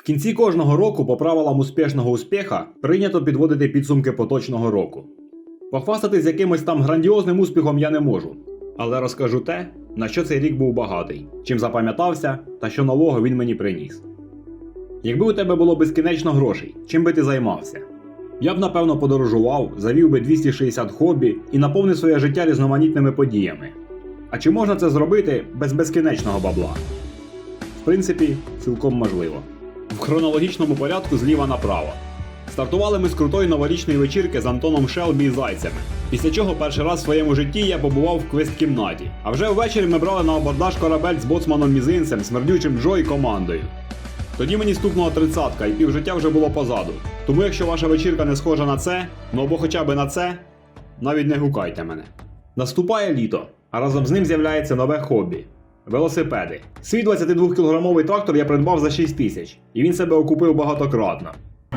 В кінці кожного року, по правилам успішного успіха, прийнято підводити підсумки поточного року. Похвастатись якимось там грандіозним успіхом я не можу, але розкажу те, на що цей рік був багатий, чим запам'ятався та що нового він мені приніс. Якби у тебе було безкінечно грошей, чим би ти займався? Я б напевно подорожував, завів би 260 хобі і наповнив своє життя різноманітними подіями. А чи можна це зробити без безкінечного бабла? В принципі, цілком можливо. В хронологічному порядку зліва направо. Стартували ми з крутої новорічної вечірки з Антоном Шелбі і зайцями. Після чого перший раз в своєму житті я побував в квест-кімнаті. А вже ввечері ми брали на абордаж корабель з боцманом Мізинцем, смердючим Джо і командою. Тоді мені стукнула тридцятка, і півжиття вже було позаду. Тому якщо ваша вечірка не схожа на це, ну або хоча б на це, навіть не гукайте мене. Наступає літо, а разом з ним з'являється нове хобі. Велосипеди. Свій 22-кілограмовий трактор я придбав за 6 тисяч, і він себе окупив багатократно.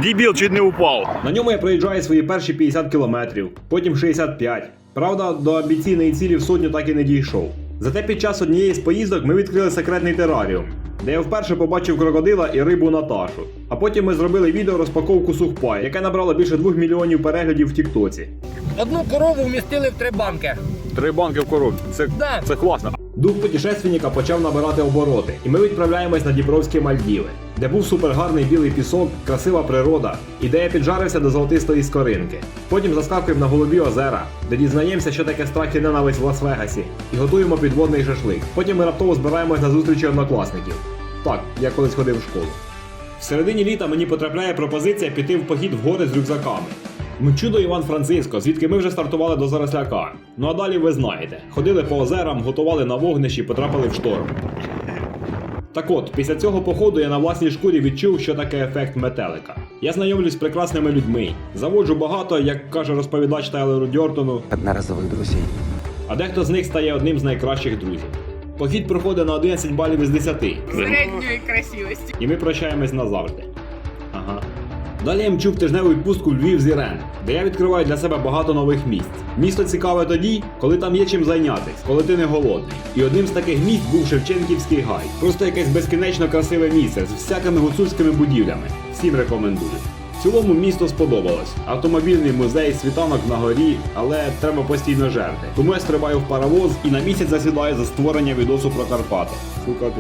Дебіл чуть не упав. На ньому я проїжджаю свої перші 50 кілометрів, потім 65. Правда, до амбіційної цілі в сотню так і не дійшов. Зате під час однієї з поїздок ми відкрили секретний тераріум, де я вперше побачив крокодила і рибу Наташу. А потім ми зробили відео розпаковку сухпа, яке набрало більше 2 мільйонів переглядів в Тіктоці. Одну корову вмістили в три банки. Три банки в коробці. Це, Да. це класно. Дух путешественника почав набирати обороти, і ми відправляємось на Дніпровські Мальдіви, де був супергарний білий пісок, красива природа, і де я піджарився до золотистої скоринки. Потім заскакуємо на голубі озера, де дізнаємося, що таке страх і ненависть в Лас-Вегасі, і готуємо підводний шашлик. Потім ми раптово збираємось на зустрічі однокласників. Так, я колись ходив в школу. В середині літа мені потрапляє пропозиція піти в похід в гори з рюкзаками. Ну, чудо Іван Франциско, звідки ми вже стартували до Заросляка. Ну а далі ви знаєте, ходили по озерам, готували на вогнищі, потрапили в шторм. Так от, після цього походу я на власній шкурі відчув, що таке ефект метелика. Я знайомлюсь з прекрасними людьми, заводжу багато, як каже розповідач Тайлеру Дьортону, одноразовых друзей. а дехто з них стає одним з найкращих друзів. Похід проходить на 11 балів із 10. Средньої красивості. І ми прощаємось назавжди. Далі я мчу тижневу відпустку Львів з Ірен, де я відкриваю для себе багато нових місць. Місто цікаве тоді, коли там є чим зайнятись, коли ти не голодний. І одним з таких місць був Шевченківський гай. Просто якесь безкінечно красиве місце з всякими гуцульськими будівлями. Всім рекомендую. В цілому місто сподобалось. Автомобільний музей, світанок на горі, але треба постійно жерти. Тому я стрибаю в паровоз і на місяць засідаю за створення відосу про Карпати. Ссылка в.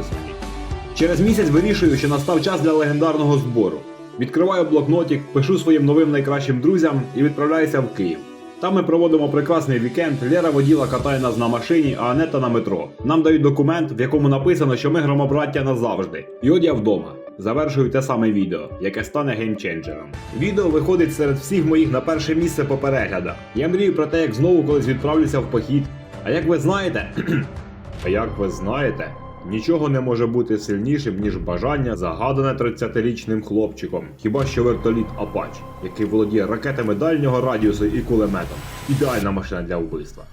Через місяць вирішую, що настав час для легендарного збору. Відкриваю блокнотик, пишу своїм новим найкращим друзям і відправляюся в Київ. Там ми проводимо прекрасний вікенд. Лера воділа катає нас на машині, а Анета на метро. Нам дають документ, в якому написано, що ми громобраття назавжди. І от я вдома. Завершую те саме відео, яке стане геймченджером. Відео виходить серед всіх моїх на перше місце по переглядах. Я мрію про те, як знову колись відправлюся в похід. А як ви знаєте, а як ви знаєте, нічого не може бути сильнішим, ніж бажання, загадане 30-річним хлопчиком. Хіба що вертоліт Апач, який володіє ракетами дальнього радіусу і кулеметом. Ідеальна машина для вбивства.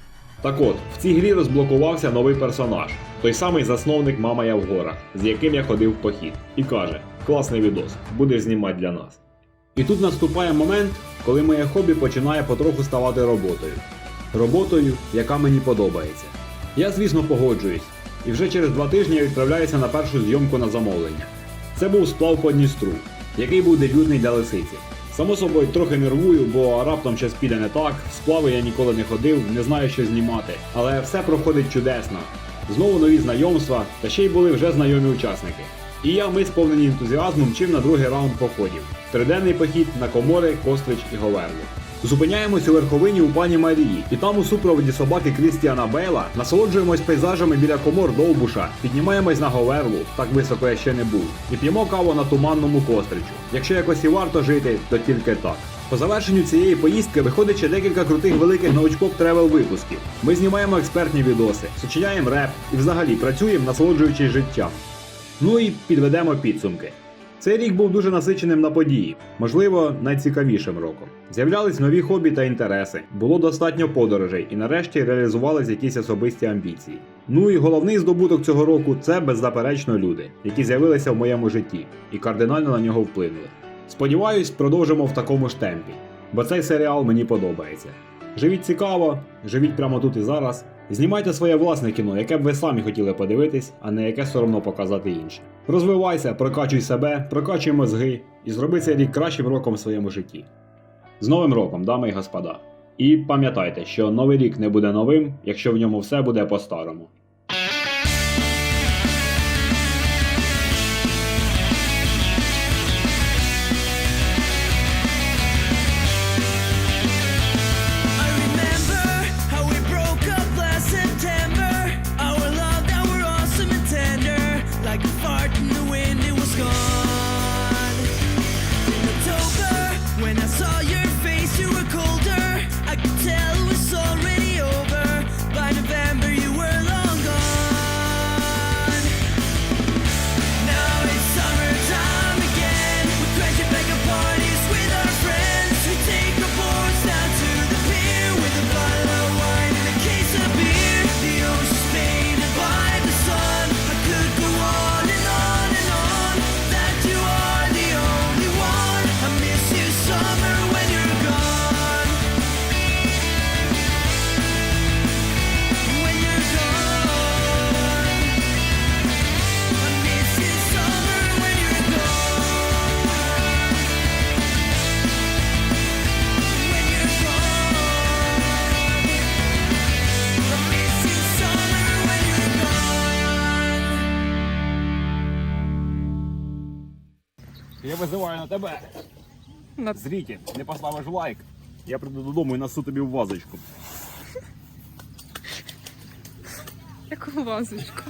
Так от, в цій грі розблокувався новий персонаж, той самий засновник Мама я з яким я ходив в похід, і каже: класний відос, будеш знімати для нас. І тут наступає момент, коли моє хобі починає потроху ставати роботою. Роботою, яка мені подобається. Я, звісно, погоджуюсь, і вже через два тижні я відправляюся на першу зйомку на замовлення. Це був сплав по Дністру, який був дебютний для лисиці. Само собою трохи нервую, бо раптом щось піде не так, сплави я ніколи не ходив, не знаю, що знімати. Але все проходить чудесно. Знову нові знайомства, та ще й були вже знайомі учасники. І я ми сповнені ентузіазмом мчив на другий раунд походів. Триденний похід на комори, Кострич і Говерлу. Зупиняємось у верховині у пані Марії, і там у супроводі собаки Крістіана Бейла насолоджуємось пейзажами біля комор Довбуша, піднімаємось на Говерлу, так високо я ще не був, і п'ємо каву на туманному костричу. Якщо якось і варто жити, то тільки так. По завершенню цієї поїздки виходить ще декілька крутих великих научпоп тревел випусків. Ми знімаємо експертні відоси, сочиняємо реп і взагалі працюємо, насолоджуючись життям. Ну і підведемо підсумки. Цей рік був дуже насиченим на події, можливо, найцікавішим роком. З'являлись нові хобі та інтереси, було достатньо подорожей і нарешті реалізувались якісь особисті амбіції. Ну і головний здобуток цього року це беззаперечно люди, які з'явилися в моєму житті і кардинально на нього вплинули. Сподіваюсь, продовжимо в такому ж темпі, бо цей серіал мені подобається. Живіть цікаво, живіть прямо тут і зараз, Знімайте своє власне кіно, яке б ви самі хотіли подивитись, а не яке соромно показати іншим. Розвивайся, прокачуй себе, прокачуй мозги і зроби цей рік кращим роком в своєму житті. З Новим роком, дами і господа! І пам'ятайте, що новий рік не буде новим, якщо в ньому все буде по-старому. Визиваю на тебе. На- Зріті, не поставиш лайк. Я прийду додому і насу тобі в вазочку. Яку вазочку.